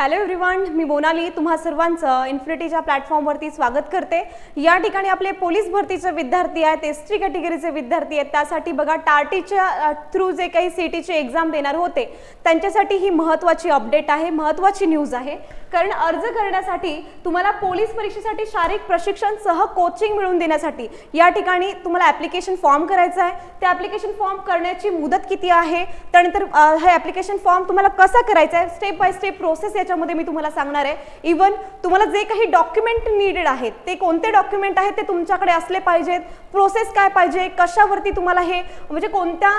Hello everyone मी मोनाली. तुम्हा सर्वांचं इन्फिनिटीच्या प्लॅटफॉर्मवरती स्वागत करते. या ठिकाणी आपले पोलीस भरतीचे विद्यार्थी आहेत एस टी कॅटेगरीचे विद्यार्थी आहेत. त्यासाठी बघा टार्टीच्या थ्रू जे काही सी टीची एक्झाम देणार होते त्यांच्यासाठी ही महत्त्वाची अपडेट आहे. महत्त्वाची न्यूज आहे. कारण अर्ज करण्यासाठी तुम्हाला पोलीस परीक्षेसाठी शारीरिक प्रशिक्षण सह कोचिंग मिळवून देण्यासाठी या ठिकाणी तुम्हाला ॲप्लिकेशन फॉर्म करायचा आहे. त्या ॲप्लिकेशन फॉर्म करण्याची मुदत किती आहे? त्यानंतर हे ॲप्लिकेशन फॉर्म तुम्हाला कसा करायचा आहे? स्टेप बाय स्टेप प्रोसेस याच्यामध्ये मी तुम्हाला सांगणार आहे. इवन तुम्हाला जे काही डॉक्युमेंट निडेड आहेत ते कोणते डॉक्युमेंट आहेत ते तुमच्याकडे असले पाहिजेत. प्रोसेस काय पाहिजे? कशावरती तुम्हाला हे म्हणजे कोणत्या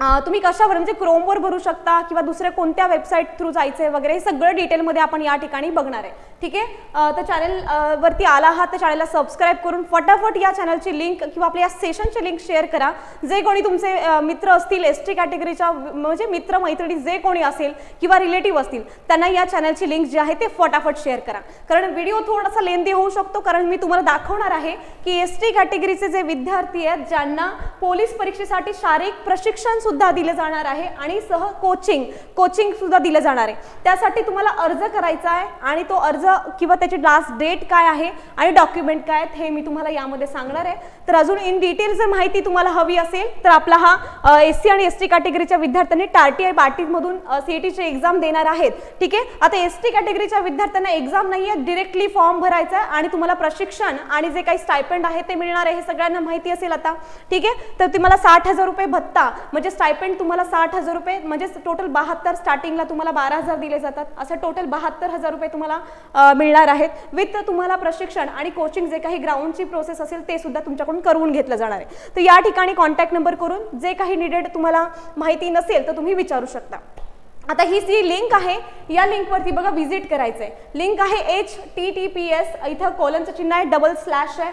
तुम्ही कशावर म्हणजे क्रोमवर भरू शकता किंवा दुसऱ्या कोणत्या वेबसाईट थ्रू जायचं आहे वगैरे हे सगळं डिटेलमध्ये आपण या ठिकाणी बघणार आहे. ठीक आहे? तर चॅनल वरती आला आहात तर चॅनलला सबस्क्राईब करून फटाफट या चॅनलची लिंक किंवा आपल्या या सेशनची लिंक शेअर करा. जे कोणी तुमचे मित्र असतील एस टी कॅटेगरीच्या म्हणजे मित्र मैत्रिणी जे कोणी असेल किंवा रिलेटिव्ह असतील त्यांना या चॅनलची लिंक जी आहे ते फटाफट शेअर करा. कारण व्हिडिओ थोडासा लेंदी होऊ शकतो कारण मी तुम्हाला दाखवणार आहे की एस टी कॅटेगरीचे जे विद्यार्थी आहेत ज्यांना पोलीस परीक्षेसाठी शारीरिक प्रशिक्षण सुद्धा दिलं जाणार आहे आणि सह कोचिंग कोचिंग सुद्धा दिलं जाणार आहे. त्यासाठी तुम्हाला अर्ज करायचा आहे आणि तो अर्ज किंवा त्याची लास्ट डेट काय आहे आणि डॉक्युमेंट काय आहेत हे मी तुम्हाला यामध्ये सांगणार आहे. तर अजून इन डिटेल जर माहिती तुम्हाला हवी असेल तर आपला हा एस सी आणि एस टी कॅटेगरीच्या विद्यार्थ्यांनी टार्टी आय बाटीमधून सीईटीची एक्झाम देणार आहेत. ठीक आहे? आता एस टी कॅटेगरीच्या विद्यार्थ्यांना एक्झाम नाही आहे डिरेक्टली फॉर्म भरायचा आहे आणि तुम्हाला प्रशिक्षण आणि जे काही स्टायपेंड आहे ते मिळणार आहे हे सगळ्यांना माहिती असेल आता. ठीक आहे? तर तुम्हाला साठ हजार रुपये भत्ता म्हणजे स्टायपेंड तुम्हाला साठ हजार रुपये म्हणजे टोटल बहात्तर स्टार्टिंगला तुम्हाला बारा हजार दिले जातात. असं टोटल बहात्तर हजार रुपये तुम्हाला मिळणार आहेत. विथ तुम्हाला प्रशिक्षण आणि कोचिंग जे काही ग्राउंडची प्रोसेस असेल ते सुद्धा तुमच्याकडून करून घेतलं जाणार आहे. तर या ठिकाणी कॉन्टॅक्ट नंबर करून जे काही निडेड तुम्हाला माहिती नसेल तर तुम्ही विचारू शकता. आता ही जी लिंक आहे या लिंकवरती बघा व्हिजिट करायचं आहे लिंक आहे H T T P S इथं कोलनचं चिन्ह आहे डबल स्लॅश आहे.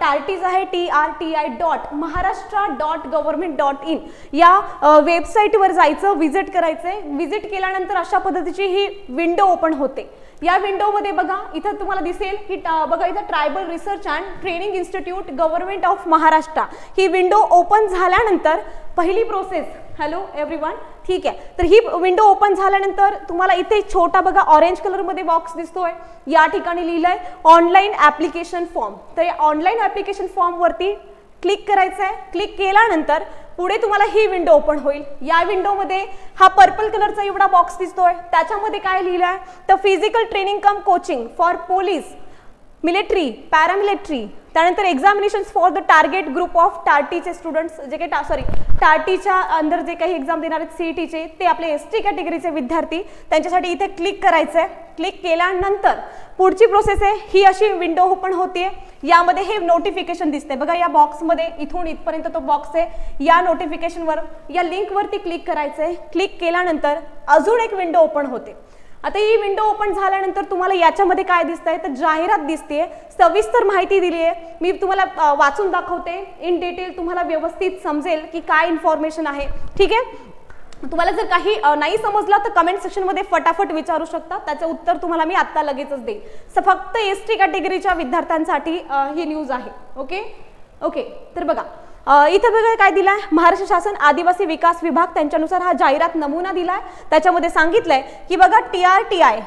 टार्टीज आहे T R T I dot Maharashtra dot government dot in या वेबसाईटवर जायचं विजिट करायचं आहे विजिट केल्यानंतर अशा पद्धतीची ही विंडो ओपन होते. या विंडोमध्ये बघा इथं तुम्हाला दिसेल की बघा इथं tribal research and training institute government of Maharashtra. He window open झाल्यानंतर पहिली प्रोसेस हॅलो एव्हरीवन ठीक आहे. तर ही विंडो ओपन झाल्यानंतर तुम्हाला इथे छोटा बघा ऑरेंज कलरमध्ये बॉक्स दिसतोय. या ठिकाणी लिहिलं आहे ऑनलाईन ॲप्लिकेशन फॉर्म तर या ऑनलाईन ॲप्लिकेशन फॉर्मवरती क्लिक करायचं आहे क्लिक केल्यानंतर पुढे तुम्हाला ही विंडो ओपन होईल. या विंडोमध्ये हा पर्पल कलरचा एवढा बॉक्स दिसतोय. त्याच्यामध्ये काय लिहिलं आहे तर physical training cum coaching for police military paramilitary त्यानंतर examinations for the target group of टार्टीचे students जे काही टा सॉरी टार्टीच्या अंदर जे काही एक्झाम देणार आहेत सी ई टीचे ते आपले एस टी कॅटेगरीचे विद्यार्थी त्यांच्यासाठी इथे क्लिक करायचं आहे क्लिक केल्यानंतर पुढची प्रोसेस आहे ही अशी विंडो ओपन होते यामध्ये हे नोटिफिकेशन दिसते बघा या बॉक्समध्ये इथून इथपर्यंत तो बॉक्स आहे. या नोटिफिकेशनवर या लिंकवरती क्लिक करायचं आहे क्लिक केल्यानंतर अजून एक विंडो ओपन होते. आता ही विंडो ओपन झाल्यानंतर तुम्हाला याच्यामध्ये काय दिसतंय? तर जाहिरात दिसते सविस्तर माहिती दिली आहे मी तुम्हाला वाचून दाखवते. इन डिटेल तुम्हाला व्यवस्थित समजेल की काय इन्फॉर्मेशन आहे. ठीक आहे? तुम्हाला जर काही नाही समजलं तर कमेंट सेक्शनमध्ये फटाफट विचारू शकता. त्याचं उत्तर तुम्हाला मी आत्ता लगेचच देईन. स फक्त एस टी कॅटेगरीच्या विद्यार्थ्यांसाठी ही न्यूज आहे. ओके ओके तर बघा. इथं बघा काय दिलाय? महाराष्ट्र शासन आदिवासी विकास विभाग त्यांच्यानुसार हा जाहिरात नमुना दिलाय. त्याच्यामध्ये सांगितलंय की बघा टी आर टी आय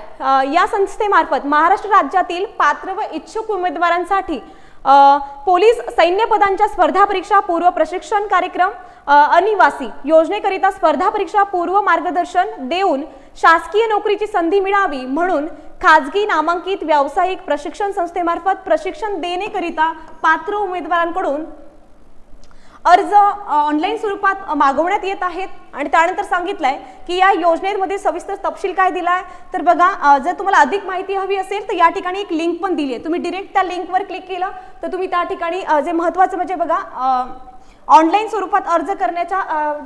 या संस्थेमार्फत महाराष्ट्र राज्यातील पात्र व इच्छुक उमेदवारांसाठी पोलीस सैन्य पदांच्या स्पर्धा परीक्षा पूर्व प्रशिक्षण कार्यक्रम अनिवासी योजनेकरिता स्पर्धा परीक्षा पूर्व मार्गदर्शन देऊन शासकीय नोकरीची संधी मिळावी म्हणून खाजगी नामांकित व्यावसायिक प्रशिक्षण संस्थेमार्फत प्रशिक्षण देणेकरिता पात्र उमेदवारांकडून अर्ज ऑनलाईन स्वरूपात मागवण्यात येत आहेत. आणि त्यानंतर सांगितलंय की या योजनेमध्ये सविस्तर तपशील काय दिलाय? तर बघा जर तुम्हाला अधिक माहिती हवी असेल तर या ठिकाणी एक लिंक पण दिली आहे तुम्ही डिरेक्ट त्या लिंकवर क्लिक केलं तर तुम्ही त्या ठिकाणी जे महत्त्वाचं म्हणजे बघा ऑनलाईन स्वरूपात अर्ज करण्याच्या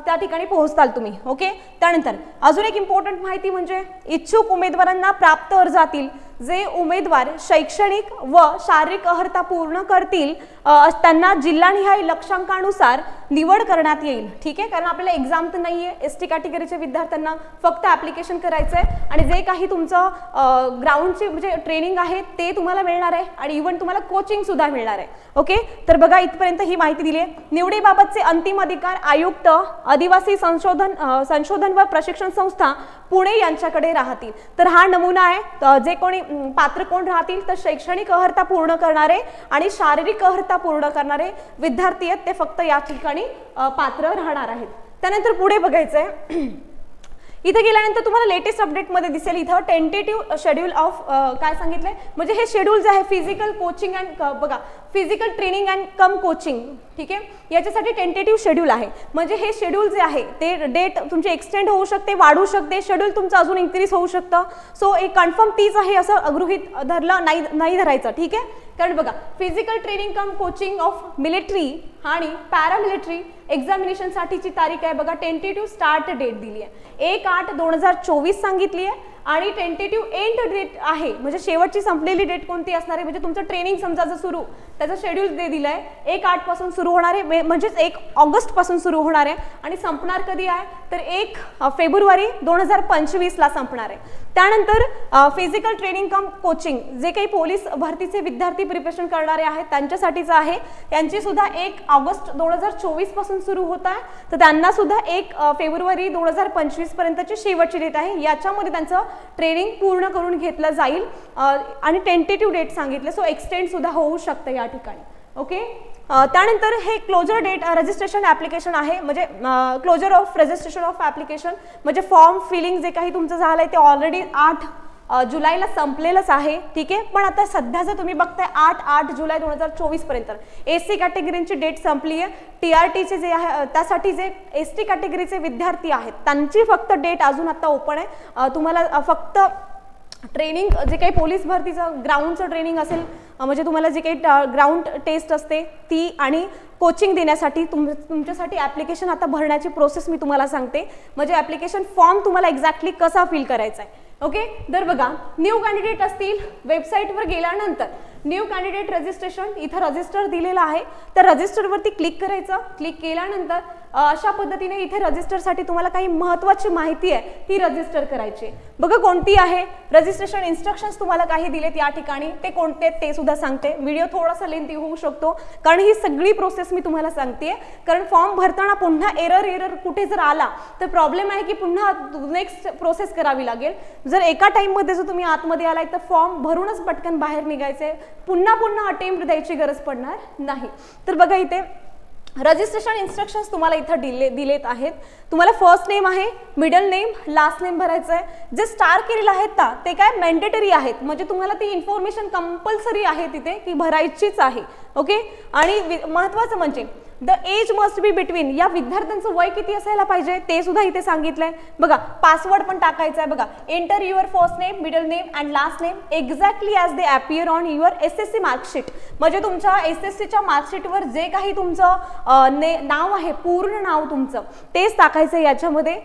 त्या ठिकाणी पोहोचताल तुम्ही ओके? त्यानंतर अजून एक इम्पॉर्टंट माहिती म्हणजे इच्छुक उमेदवारांना प्राप्त अर्जातील जे उमेदवार शैक्षणिक व शारीरिक अर्हता पूर्ण करतील त्यांना जिल्हानिहाय लक्षांकानुसार निवड करण्यात येईल. ठीक आहे? कारण आपल्याला एक्झाम तर नाही आहे एस टी कॅटेगरीच्या विद्यार्थ्यांना फक्त ॲप्लिकेशन करायचं आहे आणि जे काही तुमचं ग्राउंडचे म्हणजे ट्रेनिंग आहे ते तुम्हाला मिळणार आहे. आणि इव्हन तुम्हाला कोचिंग सुद्धा मिळणार आहे. ओके? तर बघा इथपर्यंत ही माहिती दिली आहे निवडीबाबतचे अंतिम अधिकार आयुक्त आदिवासी संशोधन संशोधन व प्रशिक्षण संस्था पुणे यांच्याकडे राहतील. तर हा नमुना आहे. जे कोणी पात्र कोण राहतील तर शैक्षणिक अर्हता पूर्ण करणारे आणि शारीरिक पात्रता पूर्ण करणारे विद्यार्थी आहेत ते फक्त या ठिकाणी पात्र राहणार आहेत. त्यानंतर पुढे बघायचं आहे इथे गेल्यानंतर तुम्हाला लेटेस्ट अपडेटमध्ये दिसेल इथं टेंटेटिव्ह शेड्यूल ऑफ काय सांगितलंय? म्हणजे हे शेड्यूल जे आहे फिजिकल कोचिंग अँड बघा physical training and cum coaching ठीक आहे? याच्यासाठी टेंटेटिव्ह शेड्यूल आहे. म्हणजे हे शेड्यूल जे आहे ते डेट तुमची एक्सटेंड होऊ शकते वाढू शकते शेड्यूल तुमचं अजून इन्क्रीज होऊ शकतं. सो एक कन्फर्म तीच आहे असं गृहित धरलं नाही नाही धरायचं ठीक आहे? कारण बघा physical training cum coaching of military आणि पॅरामिलिटरी एक्झामिनेशनसाठीची तारीख आहे. बघा टेंटेटिव्ह स्टार्ट डेट दिली आहे. एक आठ दोन हजार चोवीस सांगितली आहे. आणि टेंटेटिव्ह एंड डेट आहे. म्हणजे शेवटची संपलेली डेट कोणती असणार आहे? म्हणजे तुमचं ट्रेनिंग समजा जर सुरू त्याचं शेड्यूल दे दिलं आहे एक आठपासून सुरू होणार आहे. मे- म्हणजेच एक ऑगस्टपासून सुरू होणार आहे. आणि संपणार कधी आहे? तर एक फेब्रुवारी दोन हजार पंचवीसला संपणार आहे. त्यानंतर फिजिकल ट्रेनिंग कम कोचिंग जे काही पोलीस भरतीचे विद्यार्थी प्रिपरेशन करणारे आहेत त्यांच्यासाठीचं आहे. त्यांची सुद्धा एक ऑगस्ट दोन हजार चोवीसपासून सुरू होत आहे. तर त्यांना सुद्धा एक फेब्रुवारी दोन हजार पंचवीसपर्यंतची शेवटची डेट आहे. याच्यामध्ये त्यांचं ट्रेनिंग पूर्ण करून घेतलं जाईल आणि टेंटेटिव्ह डेट सांगितलं. सो एक्सटेंड सुद्धा होऊ शकतं या ठिकाणी. ओके त्यानंतर हे क्लोजर डेट रजिस्ट्रेशन ॲप्लिकेशन आहे. म्हणजे closure of registration of application म्हणजे फॉर्म फिलिंग जे काही तुमचं झालं आहे ते ऑलरेडी आठ जुलैला संपलेलंच आहे ठीक आहे? पण आता सध्या जर तुम्ही बघताय आठ आठ जुलै दोन हजार चोवीसपर्यंत. एस सी कॅटेगरीची डेट संपली आहे टी आर टीचे जे आहे त्यासाठी जे एस टी कॅटेगरीचे विद्यार्थी आहेत त्यांची फक्त डेट अजून आता ओपन आहे. तुम्हाला फक्त ट्रेनिंग जे काही पोलीस भरतीचं ग्राउंडचं ट्रेनिंग असेल म्हणजे तुम्हाला जे काही ग्राउंड टेस्ट असते ती आणि कोचिंग देण्यासाठी तुम तुमच्यासाठी ॲप्लिकेशन आता भरण्याची प्रोसेस मी तुम्हाला सांगते. म्हणजे ॲप्लिकेशन फॉर्म तुम्हाला एक्झॅक्टली कसा फिल करायचा आहे ओके तर बघा न्यू कॅन्डिडेट असतील वेबसाईटवर गेल्यानंतर. न्यू कॅन्डिडेट रजिस्ट्रेशन इथं रजिस्टर दिलेलं आहे. तर रजिस्टरवरती क्लिक करायचं. क्लिक केल्यानंतर अशा पद्धतीने इथे रजिस्टरसाठी तुम्हाला काही महत्त्वाची माहिती आहे ती रजिस्टर करायची. आहे. बघा कोणती आहे. रजिस्ट्रेशन इन्स्ट्रक्शन्स तुम्हाला काही दिलेत या ठिकाणी. ते कोणते आहेत ते सुद्धा सांगते. व्हिडिओ थोडासा लेंथी होऊ शकतो. कारण ही सगळी प्रोसेस मी तुम्हाला सांगते कारण फॉर्म भरताना पुन्हा एरर एरर कुठे जर आला तर प्रॉब्लेम आहे की पुन्हा नेक्स्ट प्रोसेस करावी लागेल. जर एका टाईममध्ये जर तुम्ही आतमध्ये आलाय तर फॉर्म भरूनच पटकन बाहेर निघायचे पुन्हा पुन्हा अटेम्प्ट द्यायची गरज पडणार नाही. तर बघा इथे रजिस्ट्रेशन इन्स्ट्रक्शन्स तुम्हाला इथं दिले दिलेत आहेत. तुम्हाला फर्स्ट नेम आहे मिडल नेम लास्ट नेम भरायचं आहे. जे स्टार केलेलं आहेत ना ते काय मॅन्डेटरी आहेत. म्हणजे तुम्हाला ती इन्फॉर्मेशन कंपल्सरी आहे तिथे की भरायचीच आहे. ओके आणि महत्त्वाचं म्हणजे the age must be between या विद्यार्थ्यांचं वय किती असायला पाहिजे ते सुद्धा इथे सांगितलंय. बघा पासवर्ड पण टाकायचा आहे बघा. Enter your first name middle name and last name exactly as they appear on your S S C marksheet म्हणजे तुमच्या एस एस सीच्या मार्कशीटवर जे काही तुमचं ने नाव आहे पूर्ण नाव तुमचं तेच टाकायचं आहे याच्यामध्ये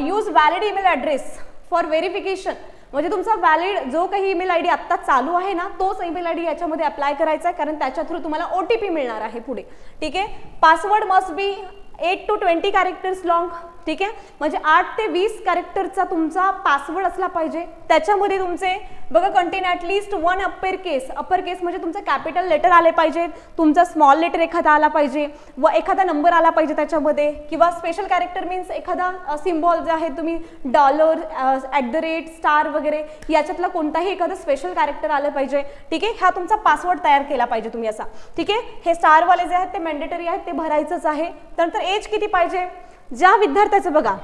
use valid email address for verification म्हणजे तुमचा व्हॅलिड जो काही ईमेल आय डी आत्ता चालू आहे ना तोच ईमेल आय डी याच्यामध्ये अप्लाय करायचा आहे कारण त्याच्या थ्रू तुम्हाला ओ टी पी मिळणार आहे पुढे. ठीक आहे? Password must be eight to twenty characters long ठीक आहे? म्हणजे आठ ते वीस कॅरेक्टरचा तुमचा पासवर्ड असला पाहिजे. त्याच्यामध्ये तुमचे बघा contain at least one upper case upper case म्हणजे तुमचं कॅपिटल लेटर आले पाहिजेत. तुमचा स्मॉल लेटर एखादा आला पाहिजे. व एखादा नंबर आला पाहिजे त्याच्यामध्ये. किंवा स्पेशल कॅरेक्टर मीन्स एखादा सिम्बॉल जे आहे तुम्ही dollar at the rate star वगैरे याच्यातला कोणताही एखादं स्पेशल कॅरेक्टर आलं पाहिजे. ठीक आहे? हा तुमचा पासवर्ड तयार केला पाहिजे तुम्ही असा. ठीक आहे? हे स्टारवाले जे आहेत ते मॅन्डेटरी आहेत ते भरायचंच आहे. त्यानंतर एज किती पाहिजे? ज्या विद्यार्थ्याचं बघा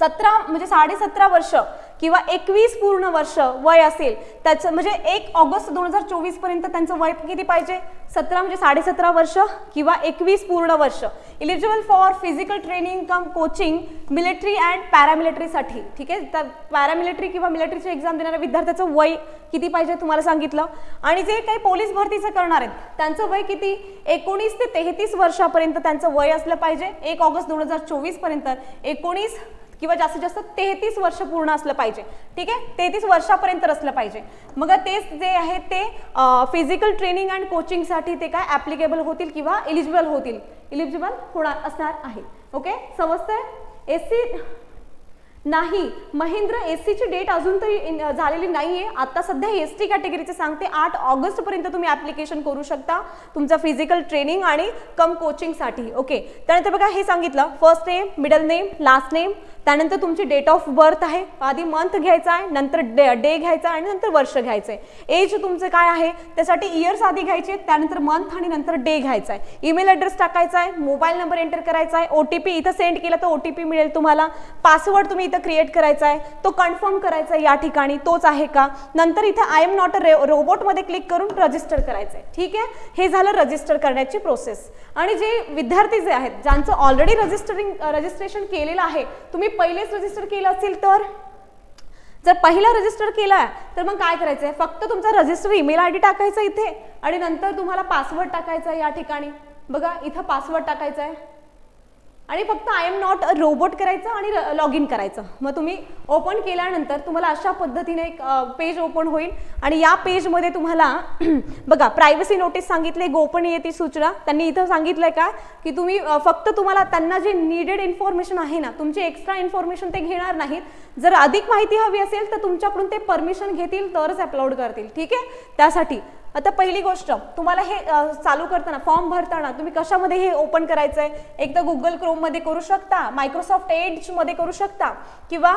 सतरा म्हणजे साडेसतरा वर्ष किंवा एकवीस पूर्ण वर्ष वय असेल त्याचं म्हणजे एक ऑगस्ट दोन हजार चोवीसपर्यंत त्यांचं वय किती पाहिजे? सतरा म्हणजे साडेसतरा वर्ष किंवा एकवीस पूर्ण वर्ष. Eligible for physical training cum coaching military and पॅरामिलिटरीसाठी ठीक आहे? तर पॅरामिलिटरी किंवा मिलिटरीची एक्झाम देणाऱ्या विद्यार्थ्याचं वय किती पाहिजे तुम्हाला सांगितलं? आणि जे काही पोलीस भरतीचं करणार आहेत त्यांचं वय किती? एकोणीस ते तेहतीस वर्षापर्यंत त्यांचं वय असलं पाहिजे. एक ऑगस्ट दोन हजार चोवीसपर्यंत एकोणीस किंवा जास्तीत जास्त तेहतीस वर्ष पूर्ण असलं पाहिजे. ठीक आहे? तेहतीस वर्षापर्यंत असलं पाहिजे. मग तेच जे आहे ते फिजिकल ट्रेनिंग अँड कोचिंगसाठी ते काय ॲप्लिकेबल होतील किंवा एलिजिबल होतील? इलिजिबल होणार असणार आहे. ओके समजतंय? एस सी नाही. महेंद्र एस सीची डेट अजून तरी झालेली नाही आहे आता सध्या एस टी कॅटेगरीचे सांगते आठ ऑगस्टपर्यंत तुम्ही ॲप्लिकेशन करू शकता तुमचं फिजिकल ट्रेनिंग आणि कम कोचिंगसाठी ओके त्यानंतर बघा हे सांगितलं. First name middle name last name त्यानंतर तुमची डेट ऑफ बर्थ आहे. आधी मंथ घ्यायचा आहे नंतर डे डे घ्यायचा आहे आणि नंतर वर्ष घ्यायचं आहे. एज तुमचं काय आहे? त्यासाठी इयर्स आधी घ्यायचे आहेत, त्यानंतर मंथ आणि नंतर डे घ्यायचा आहे. ईमेल ॲड्रेस टाकायचा आहे मोबाईल नंबर एंटर करायचा आहे. ओ टी पी इथं सेंड केला तर ओ टी पी मिळेल तुम्हाला. पासवर्ड तुम्ही इथं क्रिएट करायचा आहे. तो कन्फर्म करायचा आहे या ठिकाणी तोच आहे का? नंतर इथे आय एम नॉट अ रोबोटमध्ये क्लिक करून रजिस्टर करायचं आहे. ठीक आहे? हे झालं रजिस्टर करण्याची प्रोसेस आणि जे विद्यार्थी जे आहेत ज्यांचं ऑलरेडी रजिस्टरिंग रजिस्ट्रेशन केलेलं आहे तुम्ही पहिलेच रजिस्टर केलं असेल तर? जर पहिला रजिस्टर केला तर मग काय करायचं आहे फक्त तुमचा रजिस्टर ईमेल आय डी टाकायचा इथे आणि नंतर तुम्हाला पासवर्ड टाकायचा आहे या ठिकाणी. बघा इथं पासवर्ड टाकायचा आहे. आणि फक्त I am not a robot करायचं आणि लॉग इन करायचं. मग तुम्ही ओपन केल्यानंतर तुम्हाला अशा पद्धतीने एक पेज ओपन होईल. आणि या पेजमध्ये तुम्हाला बघा प्रायव्हसी नोटीस सांगितले गोपनीयते सूचना. त्यांनी इथं सांगितलंय का? की तुम्ही फक्त तुम्हाला त्यांना जे निडेड इन्फॉर्मेशन आहे ना तुमची एक्स्ट्रा इन्फॉर्मेशन ते घेणार नाहीत. जर अधिक माहिती हवी असेल तर तुमच्याकडून ते परमिशन घेतील तरच अपलोड करतील. ठीक आहे? त्यासाठी आता पहिली गोष्ट तुम्हाला हे चालू करताना फॉर्म भरताना तुम्ही कशामध्ये हे ओपन करायचं आहे एक तर गुगल क्रोममध्ये करू शकता मायक्रोसॉफ्ट एजमध्ये करू शकता किंवा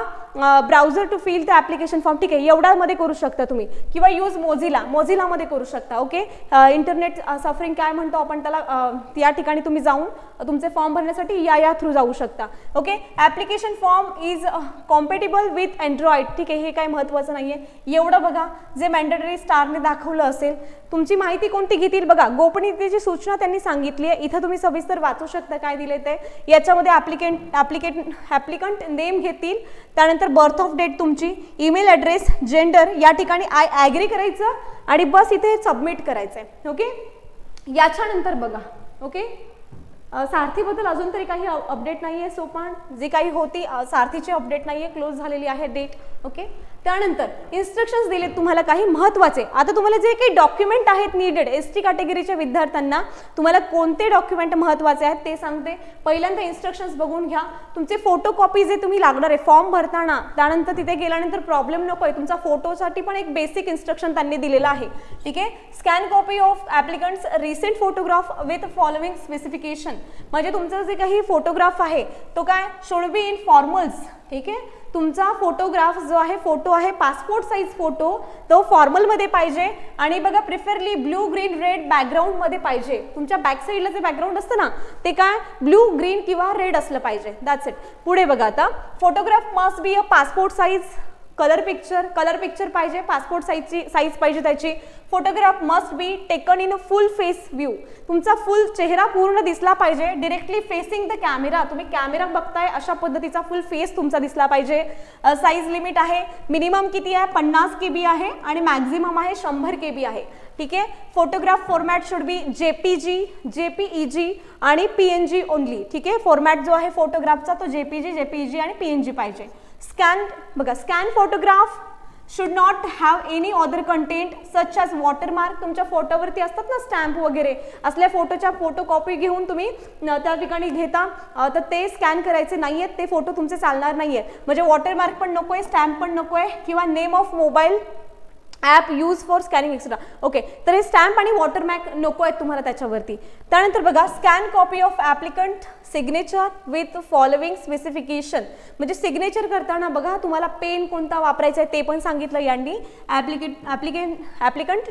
browser to fill the application form ठीक आहे एवढ्यामध्ये करू शकता तुम्ही. किंवा यूज मोझिला मोझिलामध्ये करू शकता ओके इंटरनेट सफरिंग काय म्हणतो आपण त्याला या ठिकाणी तुम्ही जाऊन तुमचे फॉर्म भरण्यासाठी या या थ्रू जाऊ शकता okay application form is compatible with Android ठीक आहे? हे काय महत्त्वाचं नाही आहे एवढं बघा जे मॅन्डेटरी स्टारने दाखवलं असेल तुमची माहिती कोणती घेतील? बघा गोपनीयतेची सूचना त्यांनी सांगितली आहे. इथं तुम्ही सविस्तर वाचू शकता काय दिले ते. याच्यामध्ये ॲप्लिकेंट ॲप्लिकेट ॲप्लिकंट नेम घेतील. त्यानंतर बर्थ ऑफ डेट तुमची ईमेल ॲड्रेस जेंडर या ठिकाणी आय ॲग्री करायचं आणि बस इथे सबमिट करायचं आहे ओके याच्यानंतर बघा. ओके सारथीबद्दल अजून तरी काही अपडेट नाही आहे सो पण जी काही होती सारथीची अपडेट नाही आहे क्लोज झालेली आहे डेट ओके त्यानंतर इन्स्ट्रक्शन्स दिलेत तुम्हाला काही महत्त्वाचे आता तुम्हाला जे काही डॉक्युमेंट आहेत नीडेड एस टी कॅटेगरीच्या विद्यार्थ्यांना तुम्हाला कोणते डॉक्युमेंट महत्त्वाचे आहेत ते सांगते. पहिल्यांदा इन्स्ट्रक्शन्स बघून घ्या. तुमचे फोटोकॉपी जे तुम्ही लागणार आहे फॉर्म भरताना त्यानंतर तिथे गेल्यानंतर प्रॉब्लेम नको आहे. तुमचा फोटोसाठी पण एक बेसिक इन्स्ट्रक्शन त्यांनी दिलेलं आहे. ठीक आहे? Scan copy of applicant's recent photograph with following specification म्हणजे तुमचं जे काही फोटोग्राफ आहे तो काय? शुड बी इन फॉर्मल्स ठीक आहे? तुमचा फोटोग्राफ जो आहे फोटो आहे पासपोर्ट साईज फोटो तो फॉर्मलमध्ये पाहिजे. आणि बघा प्रिफरली ब्लू ग्रीन रेड बॅकग्राऊंडमध्ये पाहिजे. तुमच्या बॅक साईडला जे बॅकग्राऊंड असतं ना ते काय? ब्लू ग्रीन किंवा रेड असलं पाहिजे. दॅट्स इट पुढे बघा आता. Photograph must be a passport size colour picture colour picture पाहिजे पासपोर्ट साईजची साईज पाहिजे त्याची. Photograph must be taken in a full face view तुमचा फुल चेहरा पूर्ण दिसला पाहिजे. डिरेक्टली फेसिंग द कॅमेरा तुम्ही कॅमेरा बघताय अशा पद्धतीचा फुल फेस तुमचा दिसला पाहिजे. साईज लिमिट आहे. मिनिमम किती आहे? पन्नास के बी आहे आणि मॅक्झिमम आहे शंभर के बी आहे. ठीक आहे? Photograph format should B J P G J P E जी आणि पी एन जी ओनली ठीक आहे? फॉर्मॅट जो आहे फोटोग्राफचा तो जे पी जी जे पी ई जी आणि पी एन जी पाहिजे. स्कॅन बघा scan photograph should not have any other content such as watermark तुमच्या फोटोवरती असतात ना स्टॅम्प वगैरे. असल्या फोटोच्या फोटो कॉपी घेऊन तुम्ही त्या ठिकाणी घेता. तर ते स्कॅन करायचे नाही आहेत ते फोटो तुमचे चालणार नाही आहेत म्हणजे वॉटरमार्क पण नको आहे स्टॅम्प पण नको आहे किंवा name of mobile app use for scanning etcetera okay तर हे स्टॅम्प आणि वॉटरमॅक नको आहेत तुम्हाला त्याच्यावरती. त्यानंतर बघा scan copy of applicant signature with following specification म्हणजे सिग्नेचर करताना बघा तुम्हाला पेन कोणता वापरायचा आहे ते पण सांगितलं यांनी. Applicate applicant applicant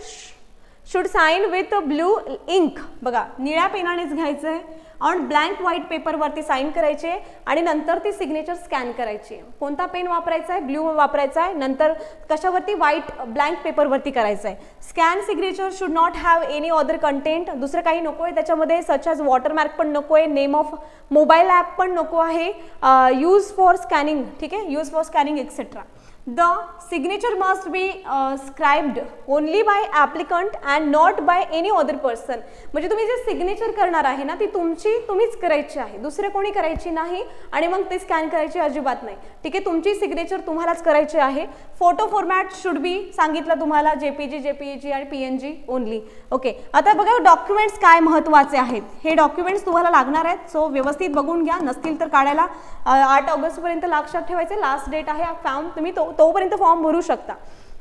should sign with blue ink बघा निळ्या पेनानेच घ्यायचं आहे ऑन ब्लँक व्हाईट पेपरवरती साईन करायचे आणि नंतर ती सिग्नेचर स्कॅन करायची. कोणता पेन वापरायचा आहे ब्ल्यू वापरायचा आहे नंतर कशावरती व्हाईट ब्लँक पेपरवरती करायचं आहे scan signature should not have any other content दुसरं काही नको आहे त्याच्यामध्ये सच ॲज वॉटरमार्क पण नको आहे नेम ऑफ मोबाईल ॲप पण नको आहे. यूज फॉर स्कॅनिंग ठीक आहे? Use for scanning etcetera the signature must be scribed only by applicant and not by any other person म्हणजे तुम्ही जे सिग्नेचर करणार आहे ना ती तुमची तुम्हीच करायची आहे. दुसरे कोणी करायची नाही आणि मग ते स्कॅन करायची अजिबात नाही. ठीक आहे तुमची सिग्नेचर तुम्हालाच करायची आहे. फोटो फॉर्मॅट शुड बी सांगितलं तुम्हाला जे पी जी जे पी जी आणि P N G only okay आता बघा डॉक्युमेंट्स काय महत्त्वाचे आहेत. हे डॉक्युमेंट्स तुम्हाला लागणार आहेत. सो व्यवस्थित बघून घ्या. नसतील तर काढायला. आठ ऑगस्टपर्यंत लक्षात ठेवायचे. लास्ट डेट आहे. फॉर्म तुम्ही तो तोपर्यंत फॉर्म भरू शकता.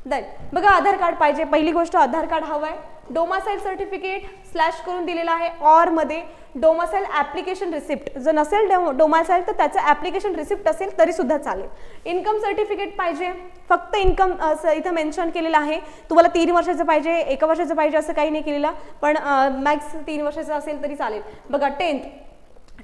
देन बघा आधार कार्ड पाहिजे. पहिली गोष्ट आधार कार्ड हवं आहे डोमासाईल सर्टिफिकेट स्लॅश करून दिलेलं आहे. ऑरमध्ये डोमासाईल ॲप्लिकेशन रिसिप्ट जर नसेल डो डोमासाईल तर त्याचं ॲप्लिकेशन रिसिप्ट असेल तरीसुद्धा चालेल. इन्कम सर्टिफिकेट पाहिजे. फक्त इन्कम इथं मेन्शन केलेलं आहे. तुम्हाला तीन वर्षाचं पाहिजे एका वर्षाचं पाहिजे असं काही नाही केलेलं. पण मॅक्स तीन वर्षाचं असेल तरी चालेल. बघा टेन्थ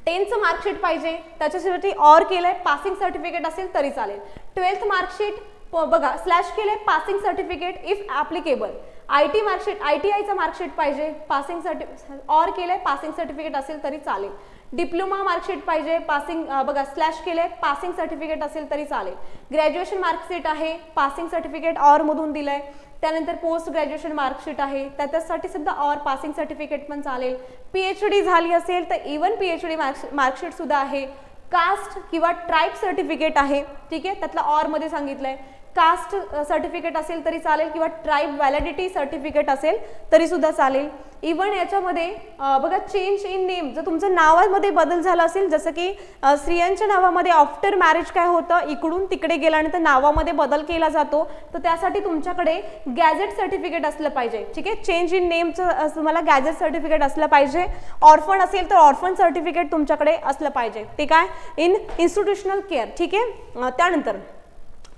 टेनचं मार्कशीट पाहिजे. त्याच्यासाठी ऑर केलं आहे पासिंग सर्टिफिकेट असेल तरी चालेल. ट्वेल्थ मार्कशीट बघा स्लॅश केले passing certificate if applicable I T marksheet I T आयचं marksheet पाहिजे पासिंग सर्टि ऑर केलंय पासिंग सर्टिफिकेट असेल तरी चालेल. डिप्लोमा मार्कशीट पाहिजे पासिंग बघा स्लॅश केले पासिंग सर्टिफिकेट असेल तरी चालेल. ग्रॅज्युएशन मार्कशीट आहे पासिंग सर्टिफिकेट ऑरमधून दिलंय. त्यानंतर पोस्ट ग्रॅज्युएशन मार्कशीट आहे. त्याच्यासाठी सुद्धा ऑर पासिंग सर्टिफिकेट पण चालेल. पी एच डी झाली असेल तर even P H D marksheet सुद्धा आहे. कास्ट किंवा ट्राईब सर्टिफिकेट आहे. ठीक आहे? त्यातलं ऑरमध्ये सांगितलंय. कास्ट सर्टिफिकेट असेल तरी चालेल किंवा ट्राईब व्हॅलिडिटी सर्टिफिकेट असेल तरी सुद्धा चालेल. इवन याच्यामध्ये बघा चेंज इन नेम जर तुमचं नावामध्ये बदल झाला असेल जसं की स्त्रियांच्या नावामध्ये आफ्टर मॅरेज काय होतं इकडून तिकडे गेल्यानंतर नावामध्ये बदल केला जातो तर त्यासाठी तुमच्याकडे गॅजेट सर्टिफिकेट असलं पाहिजे. ठीक आहे? चेंज इन नेमचं तुम्हाला गॅजेट सर्टिफिकेट असलं पाहिजे. ऑर्फन असेल तर ऑर्फन सर्टिफिकेट तुमच्याकडे असलं पाहिजे. ते काय? इन इन्स्टिट्यूशनल केअर ठीक आहे? त्यानंतर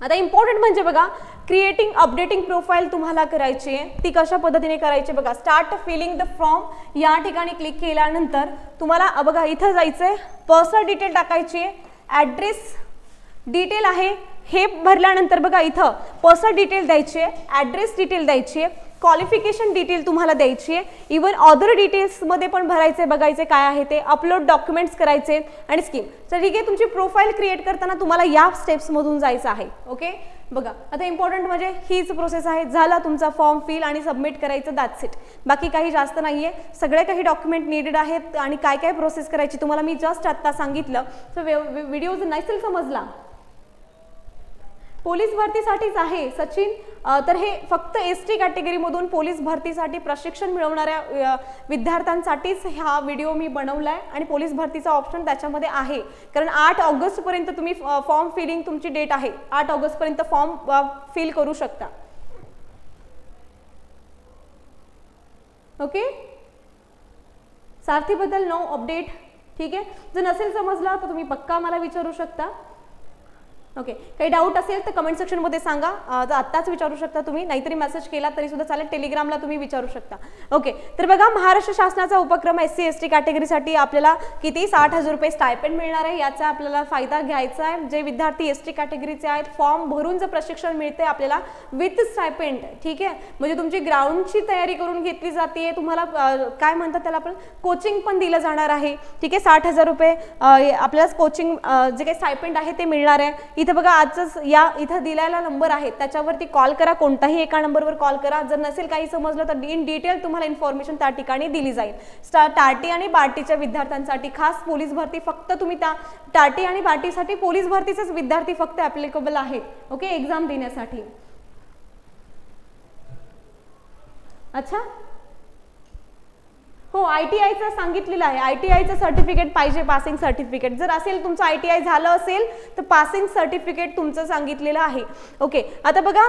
आता इम्पॉर्टंट म्हणजे बघा क्रिएटिंग अपडेटिंग प्रोफाईल तुम्हाला करायची आहे ती कशा पद्धतीने करायची बघा. स्टार्ट फिलिंग द फॉर्म या ठिकाणी क्लिक केल्यानंतर तुम्हाला बघा इथं जायचं आहे पर्सनल डिटेल टाकायची आहे. ॲड्रेस डिटेल आहे. हे भरल्यानंतर बघा इथं पर्सनल डिटेल द्यायची आहे. ॲड्रेस डिटेल द्यायची आहे. क्वालिफिकेशन डिटेल तुम्हाला द्यायची आहे. इवन अदर डिटेल्समध्ये पण भरायचे बघायचे काय आहे ते अपलोड डॉक्युमेंट्स करायचे आणि स्कीम तर ठीक आहे तुमची प्रोफाईल क्रिएट करताना तुम्हाला या स्टेप्समधून जायचं आहे. ओके बघा आता इम्पॉर्टंट म्हणजे हीच प्रोसेस आहे. झाला तुमचा फॉर्म फिल आणि सबमिट करायचं दॅट्स इट बाकी काही जास्त नाही आहे सगळे काही डॉक्युमेंट निडेड आहेत आणि काय काय प्रोसेस करायची तुम्हाला मी जस्ट आत्ता सांगितलं. तर व्हिडिओ जर नसेल समजला पोलीस भरतीसाठीच आहे. सचिन तर हे फक्त एस टी कॅटेगरीमधून पोलीस भरतीसाठी प्रशिक्षण मिळवणाऱ्या विद्यार्थ्यांसाठीच हा व्हिडिओ मी बनवला आहे आणि पोलीस भरतीचा ऑप्शन त्याच्यामध्ये आहे. कारण आठ ऑगस्टपर्यंत तुम्ही फॉर्म फिलिंग तुमची डेट आहे. आठ ऑगस्टपर्यंत फॉर्म फिल करू शकता. ओके सारथीबद्दल नो अपडेट ठीक आहे? जर नसेल समजला तर तुम्ही पक्का मला विचारू शकता. ओके काही डाऊट असेल तर कमेंट सेक्शनमध्ये सांगा. जर आत्ताच विचारू शकता तुम्ही नाहीतरी मेसेज केला तरी सुद्धा चालेल. टेलिग्रामला तुम्ही विचारू शकता. ओके तर बघा महाराष्ट्र शासनाचा उपक्रम एस सी एस टी कॅटेगरीसाठी आपल्याला किती? साठ हजार रुपये स्टायपेंड मिळणार आहे. याचा आपल्याला फायदा घ्यायचा आहे. जे विद्यार्थी एस टी कॅटेगरीचे आहेत फॉर्म भरून जर प्रशिक्षण मिळते आपल्याला विथ स्टायपेंड ठीक आहे? म्हणजे तुमची ग्राउंडची तयारी करून घेतली जाते. तुम्हाला काय म्हणतात त्याला आपण? कोचिंग पण दिलं जाणार आहे. ठीक आहे? साठ हजार रुपये आपल्याला कोचिंग जे काही स्टायपेंड आहे ते मिळणार आहे. इथं बघा आजच या इथं दिलेला नंबर आहे. त्याच्यावरती कॉल करा. कोणताही एका नंबरवर कॉल करा. जर नसेल काही समजलं तर इन डिटेल तुम्हाला इन्फॉर्मेशन त्या ठिकाणी दिली जाईल. टाटी आणि बाटीच्या विद्यार्थ्यांसाठी खास पोलीस भरती फक्त तुम्ही त्या टाटी आणि बाटीसाठी पोलीस भरतीचेच विद्यार्थी फक्त ॲप्लिकेबल आहेत. ओके एक्झाम देण्यासाठी. अच्छा? हो आय टी आयचं सांगितलेलं आहे. आय टी आयचं सर्टिफिकेट पाहिजे पासिंग सर्टिफिकेट जर असेल तुमचं आय टी आय झालं असेल तर पासिंग सर्टिफिकेट तुमचं सांगितलेलं आहे. ओके आता बघा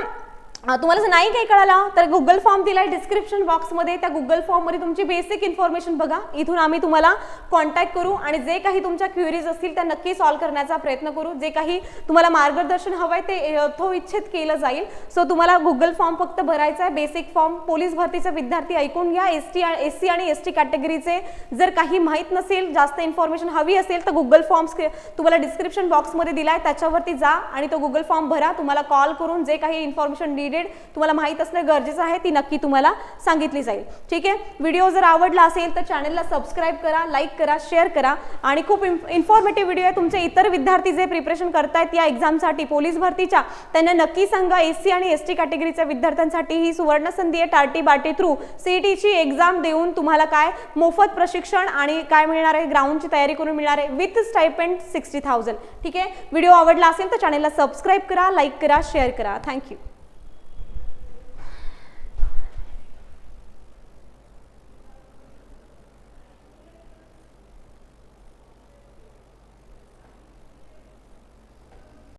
तुम्हाला जर नाही काही कळालं तर गुगल फॉर्म दिला आहे डिस्क्रिप्शन बॉक्समध्ये त्या गुगल फॉर्ममध्ये तुमची बेसिक इन्फॉर्मेशन बघा. इथून आम्ही तुम्हाला कॉन्टॅक्ट करू आणि जे काही तुमच्या क्युरीज असतील त्या नक्की सॉल्व्ह करण्याचा प्रयत्न करू. जे काही तुम्हाला मार्गदर्शन हवं आहे ते यथोइच्छित केलं जाईल. सो तुम्हाला गुगल फॉर्म फक्त भरायचा आहे. बेसिक फॉर्म पोलीस भरतीचा विद्यार्थी ऐकून घ्या. एस टी एस सी आणि एस टी कॅटेगरीचे जर काही माहीत नसेल जास्त इन्फॉर्मेशन हवी असेल तर गुगल फॉर्म्स तुम्हाला डिस्क्रिप्शन बॉक्समध्ये दिला आहे त्याच्यावरती जा आणि तो गुगल फॉर्म भरा. तुम्हाला कॉल करून जे काही इन्फॉर्मेशन रिलेटेड तुम्हाला माहीत असणं गरजेचं आहे ती नक्की तुम्हाला सांगितली जाईल. ठीक आहे? व्हिडिओ जर आवडला असेल तर चॅनलला सबस्क्राईब करा लाईक करा शेअर करा आणि खूप इन्फॉर्मेटिव्ह व्हिडिओ आहे. तुमचे इतर विद्यार्थी जे प्रिपरेशन करतायत या एक्झामसाठी पोलीस भरतीच्या त्यांना नक्की सांगा. एस सी आणि एस टी कॅटेगरीच्या विद्यार्थ्यांसाठी ही सुवर्ण संधी आहे. टार्टी बाटी थ्रू सीईटीची एक्झाम देऊन तुम्हाला काय मोफत प्रशिक्षण आणि काय मिळणार आहे? ग्राउंडची तयारी करून मिळणार आहे विथ स्टायपेंट सिक्स्टी थाउजंड ठीक आहे? व्हिडिओ आवडला असेल तर चॅनलला सबस्क्राईब करा लाईक करा शेअर करा. थँक्यू